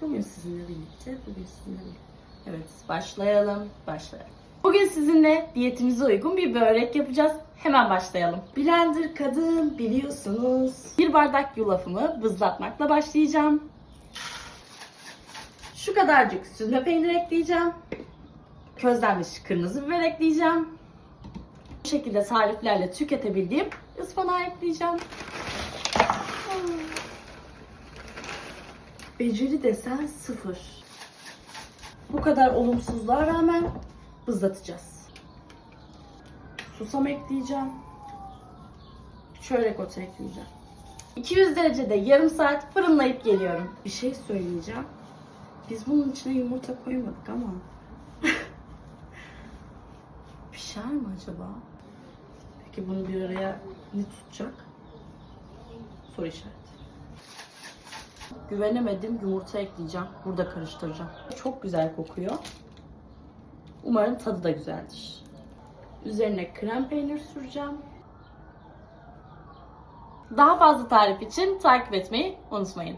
Bugün sizinle birlikte, bugün sizinle birlikte. Evet, başlayalım, başlayalım. Bugün sizinle diyetimize uygun bir börek yapacağız. Hemen başlayalım. Blender kadın biliyorsunuz. Bir bardak yulafımı bızlatmakla başlayacağım. Şu kadarcık süzme peynir ekleyeceğim. Közlenmiş kırmızı biber ekleyeceğim. Bu şekilde tariflerle tüketebildiğim ıspanağı ekleyeceğim. Beceri desen sıfır. Bu kadar olumsuzluğa rağmen bızlatacağız. Susam ekleyeceğim. Çörek otu ekleyeceğim. 200 derecede yarım saat fırınlayıp geliyorum. Bir şey söyleyeceğim. Biz bunun içine yumurta koymadık ama. Pişer mi acaba? Peki bunu bir araya ne tutacak? Soru işareti. Güvenemedim yumurta ekleyeceğim. Burada karıştıracağım. Çok güzel kokuyor. Umarım tadı da güzeldir. Üzerine krem peynir süreceğim. Daha fazla tarif için takip etmeyi unutmayın.